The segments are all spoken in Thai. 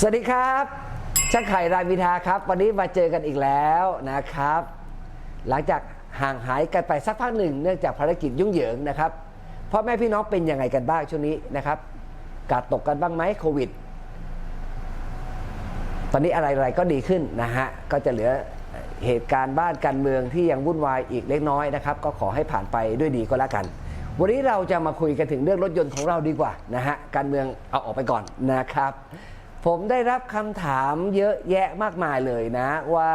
สวัสดีครับช่างไข่รายวิทาครับ วันนี้มาเจอกันอีกแล้วนะครับ หลังจากห่างหายกันไปสักพักหนึ่งเนื่องจากภารกิจยุ่งเหยิงนะครับพ่อแม่พี่น้องเป็นยังไงกันบ้างช่วงนี้นะครับกาดตกกันบ้างไหมโควิด ตอนนี้อะไรๆก็ดีขึ้นนะฮะก็จะเหลือเหตุการณ์บ้านการเมืองที่ยังวุ่นวายอีกเล็กน้อยนะครับ ก็ขอให้ผ่านไปด้วยดีก็แล้วกัน วันนี้เราจะมาคุยกันถึงเรื่องรถยนต์ของเราดีกว่านะฮะการเมืองเอาออกไปก่อนนะครับ ผมได้รับคำถามเยอะแยะมากมายเลยนะว่า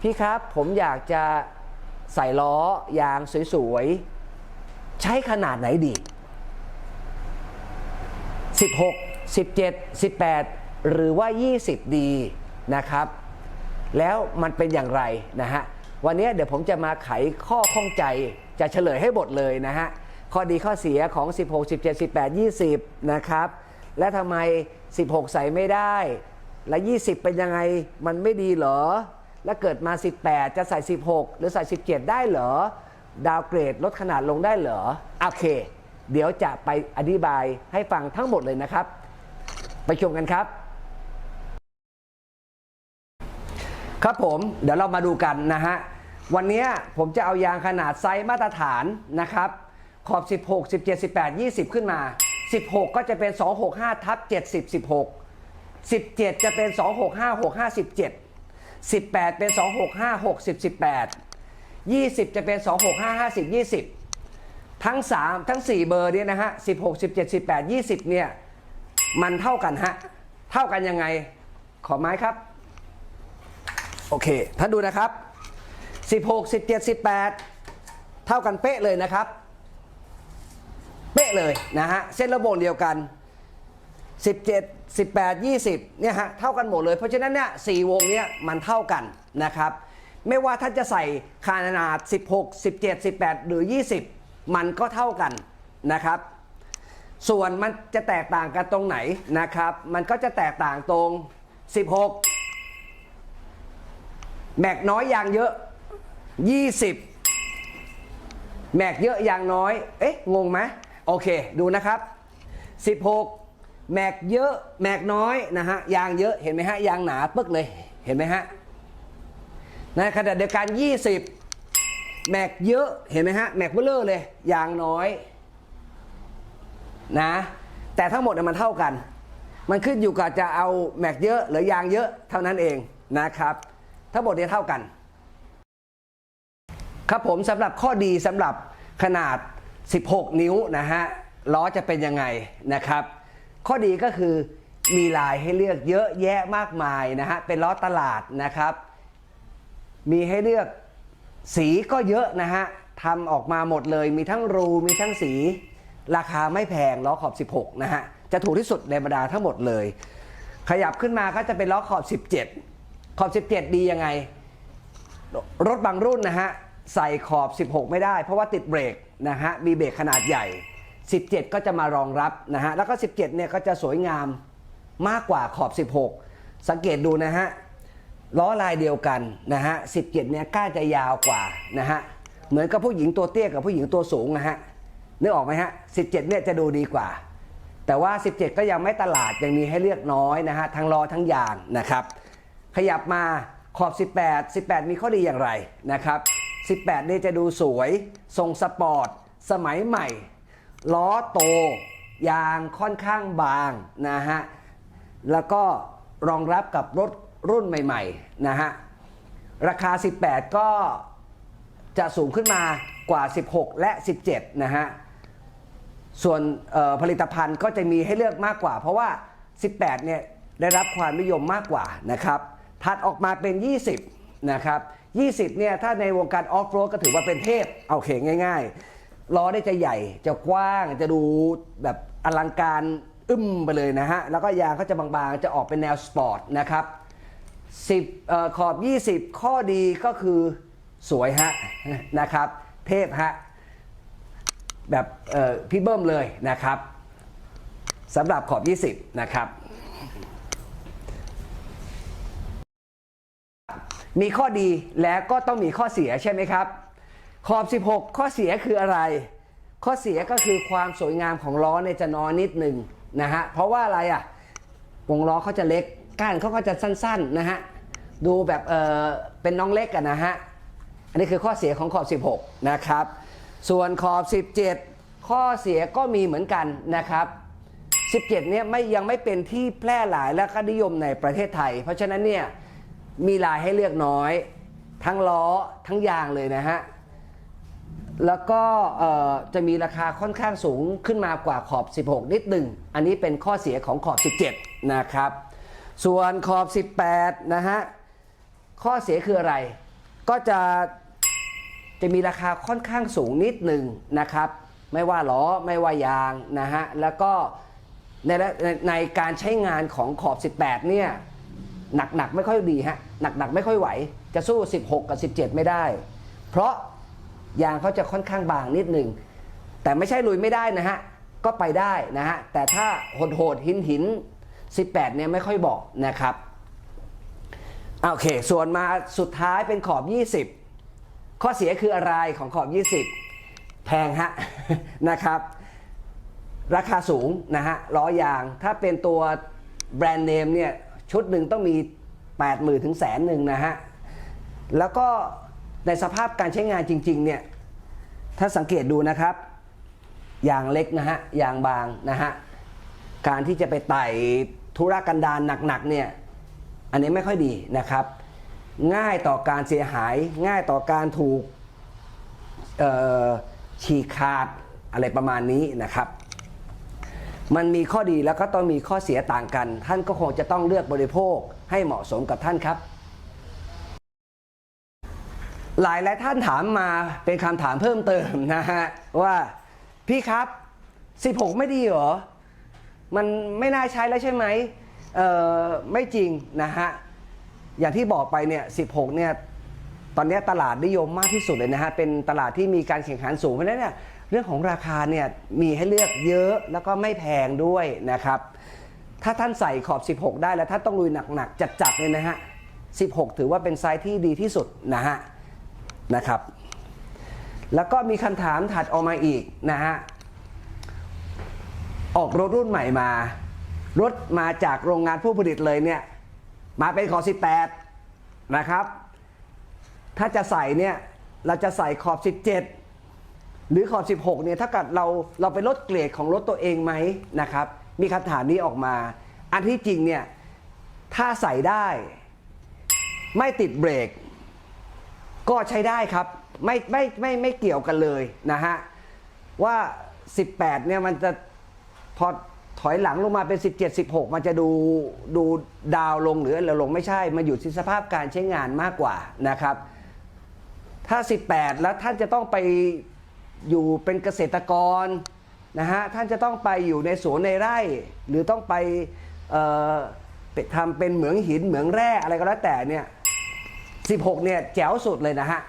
พี่ครับผมอยากจะใส่ล้อยางสวยๆ ใช้ขนาดไหนดี 16 17 18 หรือว่า 20 ดีนะครับ แล้วมันเป็นอย่างไรนะฮะ วันนี้เดี๋ยวผมจะมาไขข้อข้องใจจะเฉลยให้หมดเลยนะฮะ ข้อดีข้อเสียของ 16 17 18 20 นะครับ และทำไม 16 ใส่ไม่ได้ และ 20 เป็นยังไงมันไม่ดีเหรอ แล้วเกิดมา 18 จะใส่ 16 หรือใส่ 17 ได้เหรอ ดาวเกรดลดขนาดลงได้เหรอ โอเค เดี๋ยวจะไปอธิบายให้ฟังทั้งหมดเลยนะครับ ไปชมกันครับ ครับผมเดี๋ยวเรามาดูกันนะฮะวันนี้ผมจะเอายางขนาดไซส์มาตรฐานนะครับ ขอบ 16 17 18 20 ขึ้นมา 16 ก็จะเป็น 265ทับ70 16 17 จะเป็น 265 65 17 18 เป็น 265 60 18 20 จะเป็น 265 50 20 ทั้ง 3 ทั้ง 4 เบอร์เนี่ยนะฮะ 16 17 18 20 เนี่ย มันเท่ากันฮะ เท่ากันยังไง ขอไม้ครับ โอเคท่านดูนะครับ 16 17 18 เท่ากันเป๊ะเลยนะครับ เป๊ะเลยนะฮะเส้นระบบเดียวกัน 17 18 20เนี่ยฮะเท่ากันหมดเลย เพราะฉะนั้นเนี่ยสี่วงเนี่ยมันเท่ากันนะครับไม่ว่าท่านจะใส่ขนาด 16 17 18 หรือ 20 มันก็เท่ากันนะครับ ส่วนมันจะแตกต่างกันตรงไหนนะครับ มันก็จะแตกต่างตรง 16 แม็กน้อยยางเยอะ 20 แม็กเยอะยางน้อย เอ๊ะ งงไหม โอเคดูนะครับ 16 แม็กเยอะแม็กน้อยนะฮะยางเยอะเห็นไหมฮะยางหนาปึ๊กเลยเห็นไหมฮะในขณะเดียวกัน 20 แม็กเยอะเห็นไหมฮะแม็กเบลเลอร์เลยยางน้อยนะแต่ทั้งหมดเนี่ยมันเท่ากัน มันขึ้นอยู่กับจะเอาแม็กเยอะหรือยางเยอะเท่านั้นเองนะครับ ทั้งหมดเนี่ยเท่ากัน ครับผมสำหรับข้อดีสำหรับขนาด 16 นิ้วนะฮะล้อจะเป็นยังไงนะครับ ข้อดีก็คือมีลายให้เลือกเยอะแยะมากมายนะฮะเป็นล้อตลาดนะครับ มีให้เลือกสีก็เยอะนะฮะทำออกมาหมดเลย มีทั้งรูมีทั้งสี ราคาไม่แพงล้อขอบ 16 นะฮะจะถูกที่สุดในบรรดาทั้งหมดเลย ขยับขึ้นมาก็จะเป็นล้อขอบ 17 ขอบ 17 ดียังไง รถบางรุ่นนะฮะใส่ขอบ 16 ไม่ได้ เพราะว่าติดเบรก นะฮะมีเบรกขนาดใหญ่ 17 ก็จะมารองรับนะฮะแล้วก็ 17เนี่ยก็จะสวยงามมากกว่าขอบ 16 สังเกตดูนะฮะล้อลายเดียวกันนะฮะ17เนี่ยก้าจะยาวกว่านะฮะเหมือนกับผู้หญิงตัวเตี้ยกับผู้หญิงตัวสูงนะฮะนึกออกไหมฮะ17เนี่ยจะดูดีกว่า แต่ว่า 17 ก็ยังไม่ตลาดยังมีให้เลือกน้อยนะฮะทั้งล้อทั้งยางนะครับ ขยับมาขอบ 18 18 มีข้อดีอย่างไรนะครับ 18 นี่จะดูสวยทรงสปอร์ต สมัยใหม่ ล้อโต ยางค่อนข้างบางนะฮะ แล้วก็รองรับกับรถรุ่นใหม่ๆนะฮะ ราคา 18 ก็จะสูงขึ้นมากว่า 16 และ 17 นะฮะ ส่วนผลิตภัณฑ์ก็จะมีให้เลือกมากกว่า เพราะว่า 18 เนี่ยได้รับความนิยมมากกว่านะครับ ถัดออกมาเป็น 20 นะครับ 20เนี่ยถ้าในวงการออฟโรดก็ถือว่าเป็นเทพโอเคง่ายๆล้อได้จะใหญ่จะกว้างจะดูแบบอลังการอึ้มไปเลยนะฮะ แล้วก็ยางเขาจะบางๆ จะออกเป็นแนวสปอร์ตนะครับ10เอ่อขอบ 20 ข้อดีก็คือสวยฮะนะครับ เทพฮะ แบบพี่เบิ้มเลยนะครับสำหรับขอบ 20 นะครับ มีข้อดีแล้วก็ต้องมีข้อเสียใช่ไหมครับ ขอบ 16 ข้อเสียคืออะไร ข้อเสียก็คือความสวยงามของล้อเนี่ยจะน้อยนิดหนึ่งนะฮะเพราะว่าอะไรอะวงล้อเขาจะเล็กก้านเขาก็จะสั้นๆนะฮะดูแบบเออเป็นน้องเล็กกันนะฮะอันนี้คือข้อเสียของขอบ 16 นะครับ ส่วนขอบ 17 ข้อเสียก็มีเหมือนกันนะครับ 17 เนี่ยไม่ยังไม่เป็นที่แพร่หลายและก็นิยมในประเทศไทย เพราะฉะนั้นเนี่ย มีลายให้เลือกน้อย ทั้งล้อทั้งยางเลยนะฮะ แล้วก็จะมีราคาค่อนข้างสูงขึ้นมากว่าขอบ 16 นิดหนึ่ง อันนี้เป็นข้อเสียของขอบ 17 นะครับ ส่วนขอบ 18 นะฮะ ข้อเสียคืออะไร ก็จะจะมีราคาค่อนข้างสูงนิดหนึ่งนะครับ ไม่ว่าล้อไม่ว่ายางนะฮะ แล้วก็ในในในการใช้งานของขอบ 18 เนี่ย หนักๆไม่ค่อยดีฮะหนักๆไม่ค่อยไหว จะสู้ 16 กับ 17 ไม่ได้ เพราะยางเขาจะค่อนข้างบางนิดหนึ่งแต่ไม่ใช่ลุยไม่ได้นะฮะก็ไปได้นะฮะแต่ถ้าโหดโหดหินหิน 18 เนี่ยไม่ค่อยบอกนะครับโอเค ส่วนมาสุดท้ายเป็นขอบ 20 ข้อเสียคืออะไรของขอบ 20 แพงฮะนะครับ ราคาสูงนะฮะล้อยางถ้าเป็นตัวแบรนด์เนมเนี่ย ชุดหนึ่งต้องมี 8 0,000ถึงแสนหนึ่งนะฮะ แล้วก็ในสภาพการใช้งานจริงๆเนี่ยถ้าสังเกตดูนะครับยางเล็กนะฮะยางบางนะฮะการที่จะไปไต่ธุรกันดารหนักๆเนี่ยอันนี้ไม่ค่อยดีนะครับ ง่ายต่อการเสียหายง่ายต่อการถูกฉีกขาดอะไรประมาณนี้นะครับ มันมีข้อดีแล้วก็ต้องมีข้อเสียต่างกัน ท่านก็คงจะต้องเลือกบริโภคให้เหมาะสมกับท่านครับ หลายหลายท่านถามมาเป็นคำถามเพิ่มเติมนะฮะว่าพี่ครับ 16 ไม่ดีเหรอ มันไม่น่าใช้แล้วใช่ไหมเออไม่จริงนะฮะอย่างที่บอกไปเนี่ย 16 เนี่ยตอนนี้ตลาดนิยมมากที่สุดเลยนะฮะ เป็นตลาดที่มีการแข่งขันสูง เพราะนั้นเนี่ย เรื่องของราคาเนี่ยมีให้เลือกเยอะแล้วก็ไม่แพงด้วยนะครับ ถ้าท่านใส่ขอบ 16 ได้แล้วท่านต้องลุยหนักๆจัดๆเลยนะฮะ 16 ถือว่าเป็นไซส์ที่ดีที่สุดนะฮะนะครับ แล้วก็มีคำถามถัดออกมาอีกนะฮะออกรถรุ่นใหม่มา รถมาจากโรงงานผู้ผลิตเลยเนี่ยมาเป็นขอบ 18 นะครับ ถ้าจะใส่เนี่ยเราจะใส่ขอบ 17 หรือขอบ 16 เนี่ยถ้าเกิดเราเราไปลดเกรดของรถตัวเองไหมนะครับ มีคำถามนี้ออกมา อันที่จริงเนี่ยถ้าใส่ได้ ไม่ติดเบรก ก็ใช้ได้ครับ ไม่ไม่ไม่ไม่เกี่ยวกันเลยนะฮะ ว่า 18 เนี่ยมันจะพอถอยหลังลงมาเป็น 17 16 มันจะดูดูดาวลงหรืออะไรลงไม่ใช่มันอยู่ที่สภาพการใช้งานมากกว่านะครับ ถ้า 18 แล้วท่านจะต้องไป อยู่เป็นเกษตรกรนะฮะท่านจะต้องไปอยู่ในสวนในไร่ หรือต้องไปทำเป็นเหมืองหินเหมืองแร่อะไรก็แล้วแต่เนี่ย16เนี่ยแจ๋วสุดเลยนะฮะ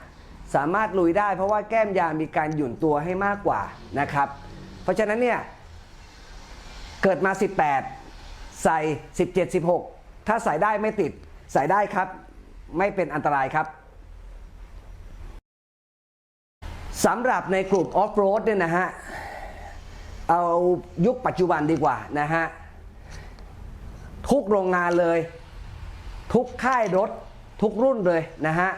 สามารถลุยได้เพราะว่าแก้มยางมีการหยุ่นตัวให้มากกว่านะครับ เพราะฉะนั้นเนี่ยเกิดมา 18 ใส่ 17 16 ถ้าใส่ได้ไม่ติด ใส่ได้ครับ ไม่เป็นอันตรายครับ สำหรับในกลุ่มออฟโรดเนี่ยนะฮะ เอายุคปัจจุบันดีกว่านะฮะ ทุกโรงงานเลย ทุกค่ายรถ ทุกรุ่นเลยนะฮะ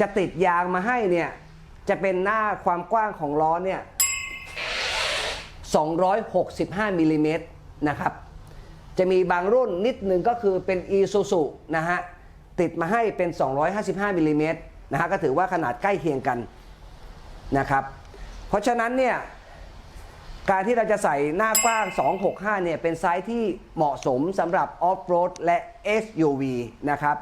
จะติดยางมาให้เนี่ย จะเป็นหน้าความกว้างของล้อเนี่ย 265มิลลิเมตรนะครับ จะมีบางรุ่นนิดหนึ่งก็คือเป็น e s u s u นะฮะ ติดมาให้เป็น 255มิลลิเมตรนะฮะ ก็ถือว่าขนาดใกล้เคียงกัน นะครับ เพราะฉะนั้นเนี่ยการที่เราจะใส่หน้ากว้าง 265 เนี่ย เป็นไซส์ที่เหมาะสมสำหรับออฟโรดและ SUV นะครับ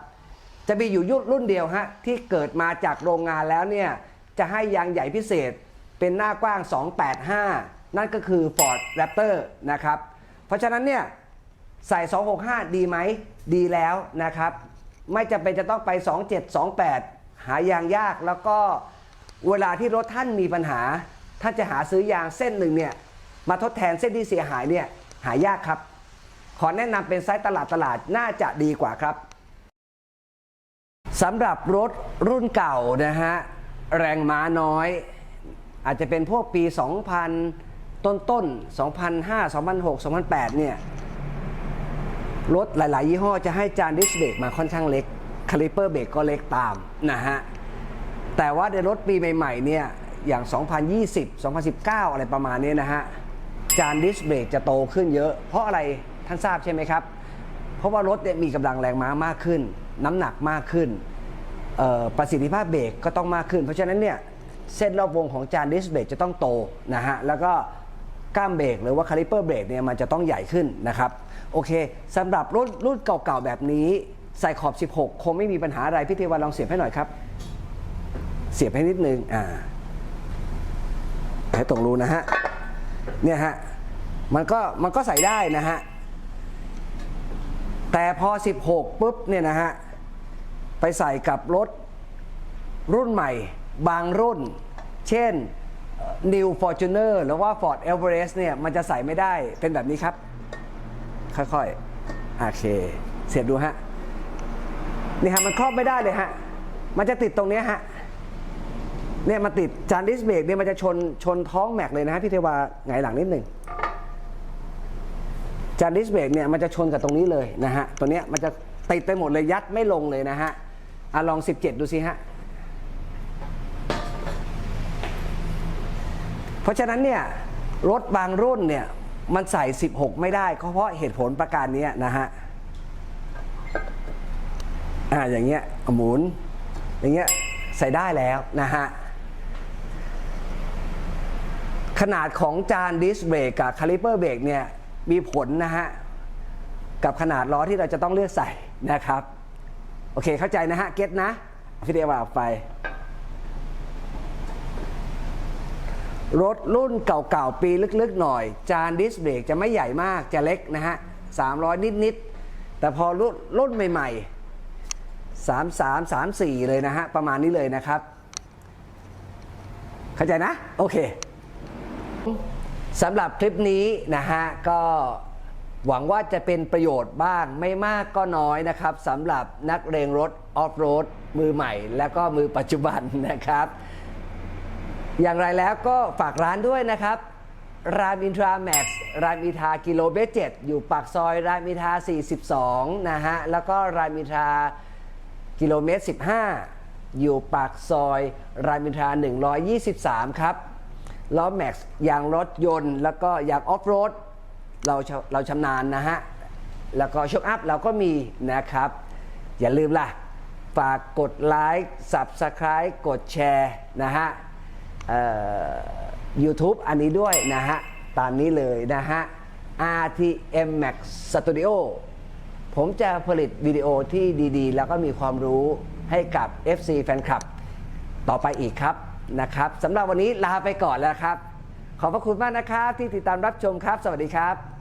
จะมีอยู่ยุรุ่นเดียวฮะ ที่เกิดมาจากโรงงานแล้วเนี่ย จะให้ยางใหญ่พิเศษเป็นหน้ากว้าง 285 นั่นก็คือ Ford Raptor นะครับ เพราะฉะนั้นเนี่ย ใส่ 265 ดีไหม ดีแล้วนะครับ ไม่จำเป็นจะต้องไป 27 28 หายางยากแล้วก็ เวลาที่รถท่านมีปัญหา ท่านจะหาซื้อยางเส้นหนึ่งเนี่ยมาทดแทนเส้นที่เสียหายเนี่ยหายากครับ ขอแนะนำเป็นไซส์ตลาดตลาดน่าจะดีกว่าครับสำหรับรถรุ่นเก่านะฮะแรงม้าน้อย อาจจะเป็นพวกปี 2000 ต้นต้น2005 2006 2008 เนี่ยรถหลาย ๆ ยี่ห้อจะให้จานดิสเบรกมาค่อนข้างเล็ก คาลิเปอร์เบรกก็เล็กตามนะฮะ แต่ว่าในรถปีใหม่ๆเนี่ยอย่าง 2020 2019 อะไรประมาณนี้นะฮะ จานดิสเบรกจะโตขึ้นเยอะ เพราะอะไรท่านทราบใช่ไหมครับ เพราะว่ารถเนี่ยมีกำลังแรงม้ามากขึ้น น้ำหนักมากขึ้น ประสิทธิภาพเบรกก็ต้องมากขึ้น เพราะฉะนั้นเนี่ยเส้นรอบวงของจานดิสเบรกจะต้องโตนะฮะ แล้วก็ก้ามเบรกหรือว่าคาลิเปอร์เบรกเนี่ยมันจะต้องใหญ่ขึ้นนะครับ โอเคสำหรับรุ่นรุ่นเก่าๆแบบนี้ใส่ขอบ 16 คงไม่มีปัญหาอะไรพี่เทวันลองเสียบให้หน่อยครับ เสียบให้นิดนึงอ่าให้ตรงรูนะฮะเนี่ยฮะมันก็มันก็ใส่ได้นะฮะแต่พอ 16ปุ๊บเนี่ยนะฮะไปใส่กับรถรุ่นใหม่ บางรุ่น เช่น New Fortuner หรือว่า Ford Everest เนี่ยมันจะใส่ไม่ได้เป็นแบบนี้ครับ ค่อยๆ โอเค เสียบดูฮะ นี่ฮะ มันครอบไม่ได้เลยฮะ มันจะติดตรงนี้ฮะ เนี่ยมาติดจานดิสเบรกเนี่ยมันจะชนชนท้องแม็กเลยนะฮะพี่เทวาไงหลังนิดหนึ่งจานดิสเบรกเนี่ยมันจะชนกับตรงนี้เลยนะฮะตัวเนี้ยมันจะติดไปหมดเลยยัดไม่ลงเลยนะฮะอะลอง 17 ดูสิฮะเพราะฉะนั้นเนี่ยรถบางรุ่นเนี่ยมันใส่ 16 ไม่ได้เพราะเหตุผลประการนี้นะฮะอ่าอย่างเงี้ยหมุนอย่างเงี้ยใส่ได้แล้วนะฮะ ขนาดของจานดิสเบรกกับคาลิเปอร์เบรกเนี่ยมีผลนะฮะ กับขนาดล้อที่เราจะต้องเลือกใส่นะครับ โอเคเข้าใจนะฮะ เก็ตนะพี่เดียว่าไป รถรุ่นเก่าๆ ปีลึกๆหน่อย จานดิสเบรกจะไม่ใหญ่มากจะเล็กนะฮะ 300 นิดๆ แต่พอรุ่นรุ่นใหม่ ๆ 3 3 3 4 เลยนะฮะ ประมาณนี้เลยนะครับ เข้าใจนะ โอเค สำหรับคลิปนี้นะฮะก็หวังว่าจะเป็นประโยชน์บ้างไม่มากก็น้อยนะครับสำหรับนักเรงรถออฟโรดมือใหม่ และก็มือปัจจุบันนะครับ อย่างไรแล้วก็ฝากร้านด้วยนะครับ รามอินทราแม็กซ์รามอินทากิโลเมตร7อยู่ปากซอยรามอินทา 42 นะฮะ แล้วก็รามอินทากิโลเมตร 15 อยู่ปากซอยรามอินทรา 123 ครับ ล้อแม็กซ์ยางรถยนต์ แล้วก็ยางออฟโรดเราเราชำนาญนะฮะ แล้วก็ช็อคอัพเราก็มีนะครับ อย่าลืมล่ะ ฝากกดไลค์ Subscribe กดแชร์นะฮะเอ่อ YouTube อันนี้ด้วยนะฮะ ตามนี้เลยนะฮะ RTM Max Studio ผมจะผลิตวิดีโอที่ดีๆ แล้วก็มีความรู้ให้กับ FC แฟนคลับ ต่อไปอีกครับ นะครับสำหรับวันนี้ลาไปก่อนแล้วครับ ขอบพระคุณมากนะครับที่ติดตามรับชมครับ สวัสดีครับ